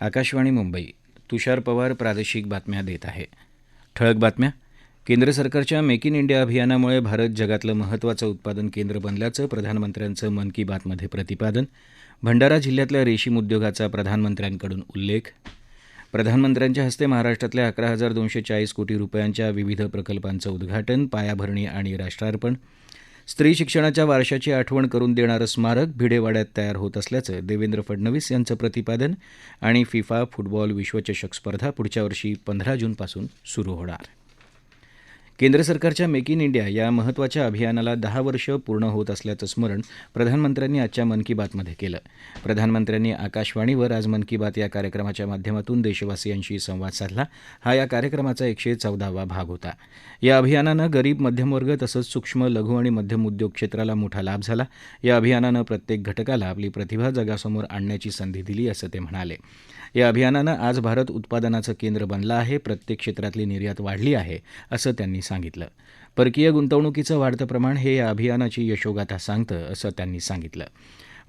आकाशवाणी मुंबई तुषार पवार प्रादेशिक बातम्या देत आहे. ठळक बातम्या. केंद्र सरकारच्या मेक इन इंडिया अभियानामुळे भारत जगातलं महत्त्वाचं उत्पादन केंद्र बनल्याचं प्रधानमंत्र्यांचं मन की बातमध्ये प्रतिपादन भंडारा जिल्ह्यातल्या रेशीम उद्योगाचा प्रधानमंत्र्यांकडून उल्लेख प्रधानमंत्र्यांच्या हस्ते महाराष्ट्रातल्या अकरा हजार दोनशे चाळीस कोटी रुपयांच्या विविध प्रकल्पांचं उद्घाटन पायाभरणी आणि राष्ट्रार्पण स्त्री शिक्षणाच्या वारशाची आठवण करून देणारं स्मारक भिडेवाड्यात तयार होत असल्याचं देवेंद्र फडणवीस यांचं प्रतिपादन आणि फिफा फुटबॉल विश्वचषक स्पर्धा पुढच्या वर्षी पंधरा जूनपासून सुरू होणार. केंद्र सरकारच्या मेक इन इंडिया या महत्त्वाच्या अभियानाला दहा वर्ष पूर्ण होत असल्याचं स्मरण प्रधानमंत्र्यांनी आजच्या मन की बातमध्ये केलं. प्रधानमंत्र्यांनी आकाशवाणीवर आज मन की बात या कार्यक्रमाच्या माध्यमातून देशवासियांशी संवाद साधला. हा या कार्यक्रमाचा एकशे चौदावा भाग होता. या अभियानानं गरीब मध्यमवर्ग तसंच सूक्ष्म लघु आणि मध्यम उद्योग क्षेत्राला मोठा लाभ झाला. या अभियानानं प्रत्येक घटकाला आपली प्रतिभा जगासमोर आणण्याची संधी दिली असं ते म्हणाले. या अभियानानं आज भारत उत्पादनाचं केंद्र बनलं आहे प्रत्येक क्षेत्रातली निर्यात वाढली आहे असं त्यांनी सांगितलं. परकीय गुंतवणुकीचं वाढतं प्रमाण हे या अभियानाची यशोगाथा सांगतं असं त्यांनी सांगितलं.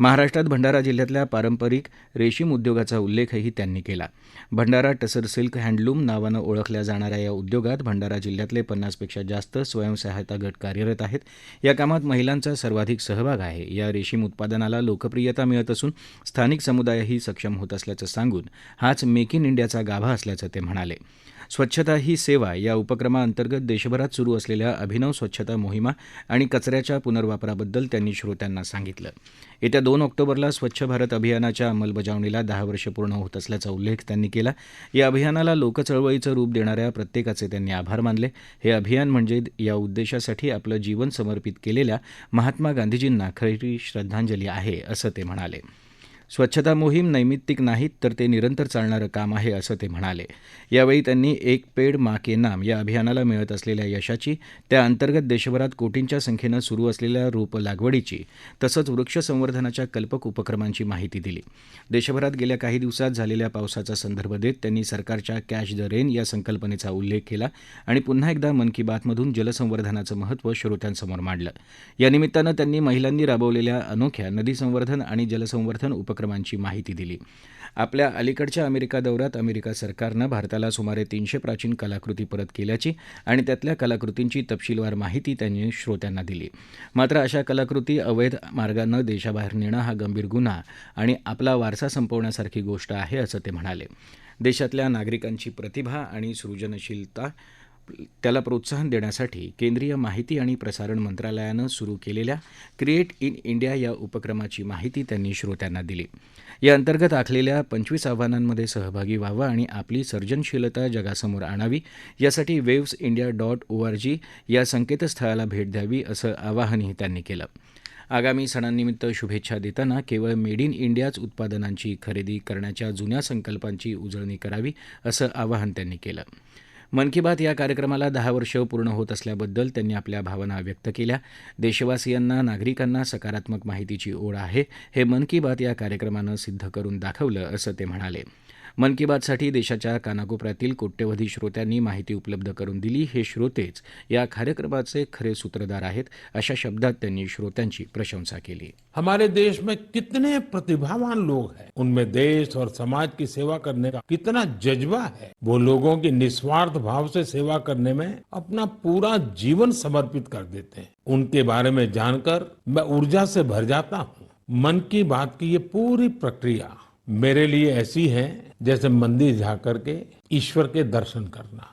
महाराष्ट्रात भंडारा जिल्ह्यातल्या पारंपरिक रेशीम उद्योगाचा उल्लेखही त्यांनी केला. भंडारा टसर सिल्क हँडलूम नावानं ओळखल्या जाणाऱ्या या उद्योगात भंडारा जिल्ह्यातले पन्नासपेक्षा जास्त स्वयंसहायता गट कार्यरत आहेत. या कामात महिलांचा सर्वाधिक सहभाग आहे. या रेशीम उत्पादनाला लोकप्रियता मिळत असून स्थानिक समुदायही सक्षम होत असल्याचं सांगून हाच मेक इन इंडियाचा गाभा असल्याचं ते म्हणाले. स्वच्छता ही सेवा या उपक्रमाअंतर्गत देशभरात सुरू असलेल्या अभिनव स्वच्छता मोहिमा आणि कचऱ्याच्या पुनर्वापराबद्दल त्यांनी श्रोत्यांना सांगितलं. येत्या दोन ऑक्टोबरला स्वच्छ भारत अभियानाच्या अंमलबजावणीला दहा वर्ष पूर्ण होत असल्याचा उल्लेख त्यांनी केला. या अभियानाला लोकचळवळीचं रूप देणाऱ्या प्रत्येकाचे त्यांनी आभार मानले. हे अभियान म्हणजे या उद्देशासाठी आपलं जीवन समर्पित केलेल्या महात्मा गांधीजींना खरी श्रद्धांजली आहे असं ते म्हणाले. स्वच्छता मोहीम नैमित्तिक नाहीत तर ते निरंतर चालणारं काम आहे असं ते म्हणाले. यावेळी त्यांनी एक पेड मा के नाम या अभियानाला मिळत असलेल्या यशाची त्या अंतर्गत देशभरात कोटींच्या संख्येनं सुरू असलेल्या रोप लागवडीची तसंच वृक्ष संवर्धनाच्या कल्पक उपक्रमांची माहिती दिली. देशभरात गेल्या काही दिवसात झालेल्या पावसाचा संदर्भ देत त्यांनी सरकारच्या कॅच द रेन या संकल्पनेचा उल्लेख केला आणि पुन्हा एकदा मन की बातमधून जलसंवर्धनाचं महत्त्व श्रोत्यांसमोर मांडलं. यानिमित्तानं त्यांनी महिलांनी राबवलेल्या अनोख्या नदी संवर्धन आणि जलसंवर्धन उपक्रम उपक्रमांची माहिती दिली. आपल्या अलीकडच्या अमेरिका दौऱ्यात अमेरिका सरकारनं भारताला सुमारे तीनशे प्राचीन कलाकृती परत केल्याची आणि त्यातल्या कलाकृतींची तपशीलवार माहिती त्यांनी श्रोत्यांना दिली. मात्र अशा कलाकृती अवैध मार्गानं देशाबाहेर नेणं हा गंभीर गुन्हा आणि आपला वारसा संपवण्यासारखी गोष्ट आहे असं ते म्हणाले. देशातल्या नागरिकांची प्रतिभा आणि सृजनशीलता त्याला प्रोत्साहन देण्यासाठी केंद्रीय माहिती आणि प्रसारण मंत्रालयानं सुरू केलेल्या क्रिएट इन इंडिया या उपक्रमाची माहिती त्यांनी श्रोत्यांना दिली. या अंतर्गत आखलेल्या पंचवीस आव्हानांमध्ये सहभागी व्हावं आणि आपली सर्जनशीलता जगासमोर आणावी यासाठी waves India dot O R G या संकेतस्थळाला भेट द्यावी असं आवाहनही त्यांनी केलं. आगामी सणांनिमित्त शुभेच्छा देताना केवळ मेड इन इंडियाच उत्पादनांची खरेदी करण्याच्या जुन्या संकल्पांची उजळणी करावी असं आवाहन त्यांनी केलं. मन की बात या कार्यक्रमाला दहा वर्ष पूर्ण होत असल्याबद्दल त्यांनी आपल्या भावना व्यक्त केल्या. देशवासियांना नागरिकांना सकारात्मक माहितीची ओढ आहे. हे मन की बात या कार्यक्रमानं सिद्ध करून दाखवलं असं ते म्हणाले. मन की बातसाठी देशाच्या कानाकोपऱ्यातील कोट्यवधी श्रोत्यांनी माहिती उपलब्ध करून दिली. हे श्रोतेच या कार्यक्रमाचे खरे सूत्रधार आहेत, अशा शब्दात त्यांनी श्रोत्यांची प्रशंसा केली. हमारे देश में कितने प्रतिभावान लोग हैं. उनमें देश और समाज की सेवा करने का कितना जज्बा है. वो लोगों की निस्वार्थ भाव से सेवा करने में अपना पूरा जीवन समर्पित कर देते हैं. उनके बारे में जानकर मैं ऊर्जा से भर जाता हूँ. मन की बात की ये पूरी प्रक्रिया मेरे लिए ऐसी है जैसे मंदिर जाकर के ईश्वर के दर्शन करना।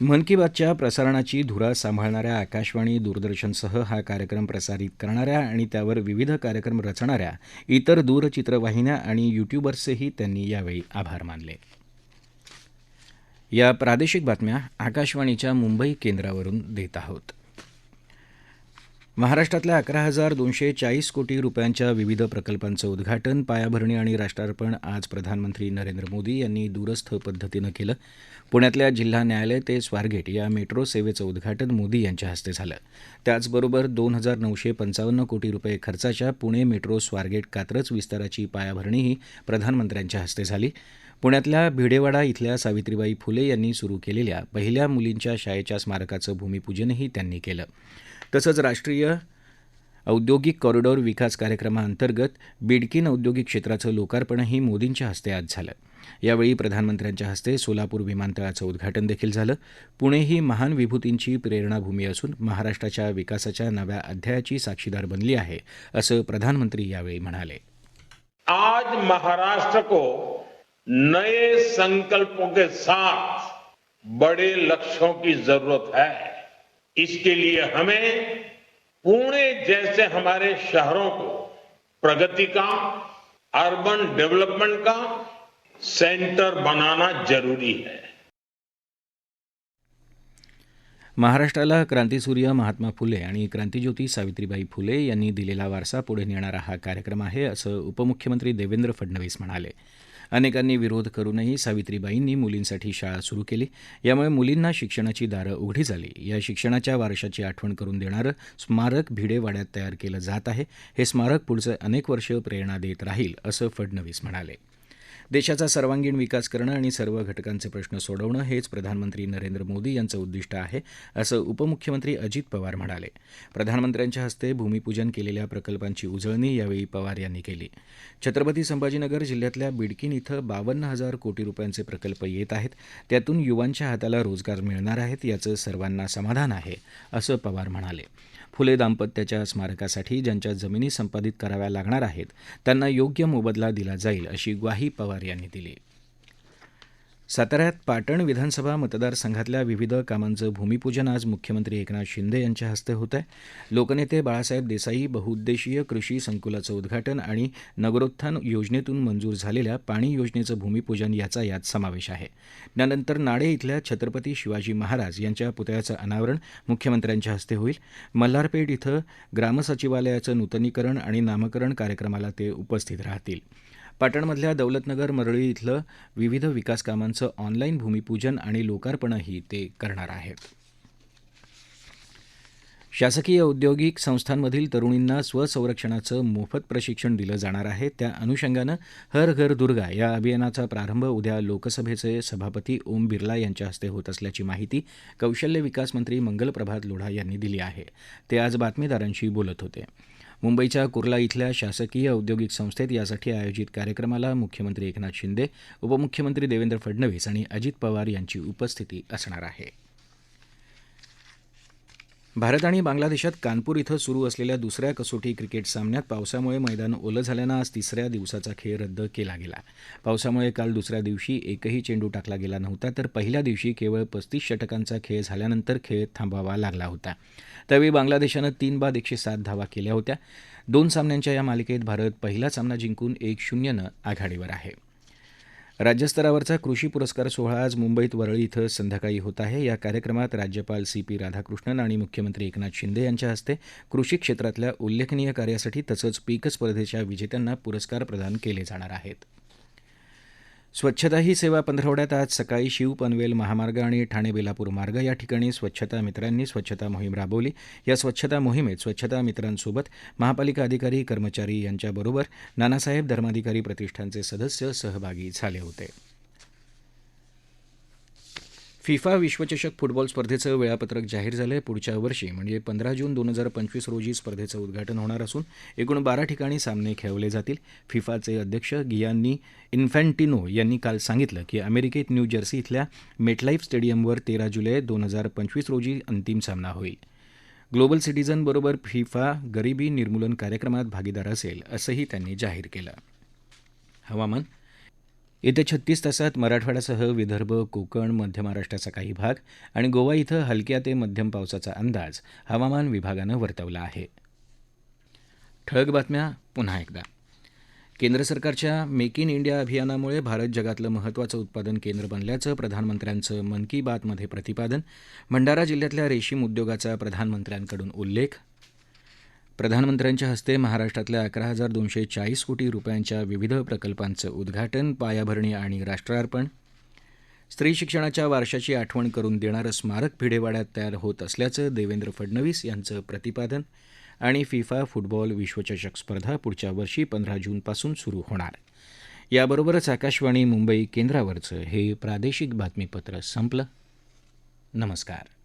मन की बातच्या प्रसारणाची धुरा सांभाळणाऱ्या आकाशवाणी दूरदर्शनसह हा कार्यक्रम प्रसारित करणाऱ्या आणि त्यावर विविध कार्यक्रम रचणाऱ्या इतर दूरचित्रवाहिन्या आणि युट्यूबर्सचेही त्यांनी यावेळी आभार मानले. या प्रादेशिक बातम्या आकाशवाणीच्या मुंबई केंद्रावरून देत आहोत. महाराष्ट्रातल्या अकरा हजार दोनशे चाळीस कोटी रुपयांच्या विविध प्रकल्पांचं उद्घाटन पायाभरणी आणि राष्ट्रार्पण आज प्रधानमंत्री नरेंद्र मोदी यांनी दूरस्थ पद्धतीनं केलं. पुण्यातल्या जिल्हा न्यायालय ते स्वारगेट या मेट्रो सेवेचं उद्घाटन मोदी यांच्या हस्ते झालं. त्याचबरोबर दोन हजार नऊशे पंचावन्न कोटी रुपये खर्चाच्या पुणे मेट्रो स्वारगेट कात्रज विस्ताराची पायाभरणीही प्रधानमंत्र्यांच्या हस्ते झाली. पुण्यातल्या भिडेवाडा इथल्या सावित्रीबाई फुले यांनी सुरू केलेल्या पहिल्या मुलींच्या शाळेच्या स्मारकाचं भूमिपूजनही त्यांनी केलं. तसंच राष्ट्रीय औद्योगिक कॉरिडॉर विकास कार्यक्रमाअंतर्गत बिडकीन औद्योगिक क्षेत्राचं लोकार्पणही मोदींच्या हस्ते आज झालं. यावेळी प्रधानमंत्र्यांच्या हस्ते सोलापूर विमानतळाचं उद्घाटन देखील झालं. पुणे ही महान विभूतींची प्रेरणाभूमी असून महाराष्ट्राच्या विकासाच्या नव्या अध्यायाची साक्षीदार बनली आहे असं प्रधानमंत्री यावेळी म्हणाले. आज महाराष्ट्र को नए संकल्पों के साथ बड़े लक्ष्यों की जरूरत है। इसके लिए हमें पुणे जैसे हमारे शहरों को प्रगति का अर्बन डेवलपमेंट का सेंटर बनाना जरूरी है। महाराष्ट्राला क्रांतीसूर्य महात्मा फुले आणि क्रांतीज्योती सावित्रीबाई फुले यांनी दिलेला वारसा पुढे नेणारा हा कार्यक्रम आहे असं उपमुख्यमंत्री देवेंद्र फडणवीस म्हणाले. अनेकांनी विरोध करूनही सावित्रीबाईंनी मुलींसाठी शाळा सुरू केली. यामुळे मुलींना शिक्षणाची दारं उघडी झाली. या शिक्षणाच्या वारशाची आठवण करून देणारं स्मारक भिडेवाड्यात तयार केलं जात आहे. हे स्मारक पुढचे अनेक वर्ष प्रेरणा देत राहील असं फडणवीस म्हणाले. देशाचा सर्वांगीण विकास करणं आणि सर्व घटकांचे प्रश्न सोडवणं हेच प्रधानमंत्री नरेंद्र मोदी यांचं उद्दिष्ट आहे असं उपमुख्यमंत्री अजित पवार म्हणाले. प्रधानमंत्र्यांच्या हस्ते भूमिपूजन केलेल्या प्रकल्पांची उजळणी यावेळी पवार यांनी केली. छत्रपती संभाजीनगर जिल्ह्यातल्या बिडकीन इथं बावन्न हजार कोटी रुपयांचे प्रकल्प येत आहेत. त्यातून युवांच्या हाताला रोजगार मिळणार आहेत याचं सर्वांना समाधान आहे असं पवार म्हणाले. फुले दाम्पत्याच्या स्मारकासाठी ज्यांच्या जमिनी संपादित कराव्या लागणार आहेत त्यांना योग्य मोबदला दिला जाईल अशी ग्वाही पवार यांनी दिली. साताऱ्यात पाटण विधानसभा मतदारसंघातल्या विविध कामांचं भूमिपूजन आज मुख्यमंत्री एकनाथ शिंदे यांच्या हस्ते होत आहे लोकनेते बाळासाहेब देसाई बहुउद्देशीय कृषी संकुलाचं उद्घाटन आणि नगरोत्थान योजनेतून मंजूर झालेल्या पाणी योजनेचं भूमिपूजन याचा यात समावेश आहे. त्यानंतर नाडे इथल्या छत्रपती शिवाजी महाराज यांच्या पुतळ्याचं अनावरण मुख्यमंत्र्यांच्या हस्ते होईल. मल्हारपेठ इथं ग्रामसचिवालयाचं नूतनीकरण आणि नामकरण कार्यक्रमाला ते उपस्थित राहतील. पाटणमधल्या दौलतनगर मरळी इथलं विविध विकास कामांचं ऑनलाईन भूमिपूजन आणि लोकार्पणही ते करणार आहेत. शासकीय औद्योगिक संस्थांमधील तरुणींना स्वसंरक्षणाचं मोफत प्रशिक्षण दिलं जाणार आहे. त्या अनुषंगानं हर घर दुर्गा या अभियानाचा प्रारंभ उद्या लोकसभेचे सभापती ओम बिर्ला यांच्या हस्ते होत असल्याची माहिती कौशल्य विकास मंत्री मंगल प्रभात लोढा यांनी दिली आहे. ते आज बातमीदारांशी बोलत होते. मुंबईच्या कुर्ला इथल्या शासकीय औद्योगिक संस्थेत यासाठी आयोजित कार्यक्रमाला मुख्यमंत्री एकनाथ शिंदे उपमुख्यमंत्री देवेंद्र फडणवीस आणि अजित पवार यांची उपस्थिती असणार आहे. भारत आणि बांगलादेशात कानपूर इथं सुरू असलेल्या दुसऱ्या कसोटी क्रिकेट सामन्यात पावसामुळे मैदान ओलं झाल्यानं आज तिसऱ्या दिवसाचा खेळ रद्द केला गेला. पावसामुळे काल दुसऱ्या दिवशी एकही चेंडू टाकला गेला नव्हता तर पहिल्या दिवशी केवळ पस्तीस षटकांचा खेळ झाल्यानंतर खेळ थांबवावा लागला होता. त्यावेळी बांगलादेशानं तीन बाद एकशे सात धावा केल्या होत्या. दोन सामन्यांच्या या मालिकेत भारत पहिला सामना जिंकून एक शून्यनं आघाडीवर आहे. राज्यस्तरावरचा कृषी पुरस्कार सोहळा आज मुंबईत वरळी इथं संध्याकाळी होत आहे. या कार्यक्रमात राज्यपाल सी पी राधाकृष्णन आणि मुख्यमंत्री एकनाथ शिंदे यांच्या हस्ते कृषी क्षेत्रातल्या उल्लेखनीय कार्यासाठी तसंच पीक स्पर्धेच्या विजेत्यांना पुरस्कार प्रदान केले जाणार आहेत. स्वच्छता ही सेवा पंधरवड्यात आज सकाळी शिव पनवेल महामार्ग आणि ठाणे बेलापूर मार्ग या ठिकाणी स्वच्छता मित्रांनी स्वच्छता मोहीम राबवली. या स्वच्छता मोहिमेत स्वच्छता मित्रांसोबत महापालिका अधिकारी कर्मचारी यांच्याबरोबर नानासाहेब धर्माधिकारी प्रतिष्ठानचे सदस्य सहभागी झाले होते. फिफा विश्वचषक फुटबॉल स्पर्धेचं वेळापत्रक जाहीर झालं आहे पुढच्या वर्षी. म्हणजे पंधरा जून दोन हजार पंचवीस रोजी स्पर्धेचं उद्घाटन होणार असून एकूण बारा ठिकाणी सामने खेळवले जातील. फिफाचे अध्यक्ष गियान्नी इन्फॅन्टिनो यांनी काल सांगितलं की अमेरिकेत न्यू जर्सी इथल्या मेटलाईफ स्टेडियमवर तेरा जुलै दोन हजार पंचवीस रोजी अंतिम सामना होईल. ग्लोबल सिटीझनबरोबर फिफा गरिबी निर्मूलन कार्यक्रमात भागीदार असेल असंही त्यांनी जाहीर केलं. हवामान येत्या छत्तीस तासात मराठवाड्यासह विदर्भ कोकण मध्य महाराष्ट्राचा काही भाग आणि गोवा इथं हलक्या ते मध्यम पावसाचा अंदाज हवामान विभागानं वर्तवला आहे. ठळक बातम्या पुन्हा एकदा. केंद्र सरकारच्या मेक इन इंडिया अभियानामुळे भारत जगातलं महत्त्वाचं उत्पादन केंद्र बनल्याचं प्रधानमंत्र्यांचं मन की बातमध्ये प्रतिपादन भंडारा जिल्ह्यातल्या रेशीम उद्योगाचा प्रधानमंत्र्यांकडून उल्लेख प्रधानमंत्र्यांच्या हस्ते महाराष्ट्रातल्या अकरा हजार दोनशे चाळीस कोटी रुपयांच्या विविध प्रकल्पांचं उद्घाटन पायाभरणी आणि राष्ट्रार्पण. स्त्री शिक्षणाच्या वारशाची आठवण करून देणारं स्मारक भिडेवाड्यात तयार होत असल्याचं देवेंद्र फडणवीस यांचं प्रतिपादन आणि फिफा फुटबॉल विश्वचषक स्पर्धा पुढच्या वर्षी पंधरा जूनपासून सुरू होणार. याबरोबरच आकाशवाणी मुंबई केंद्रावरचं हे प्रादेशिक बातमीपत्र संपलं. नमस्कार.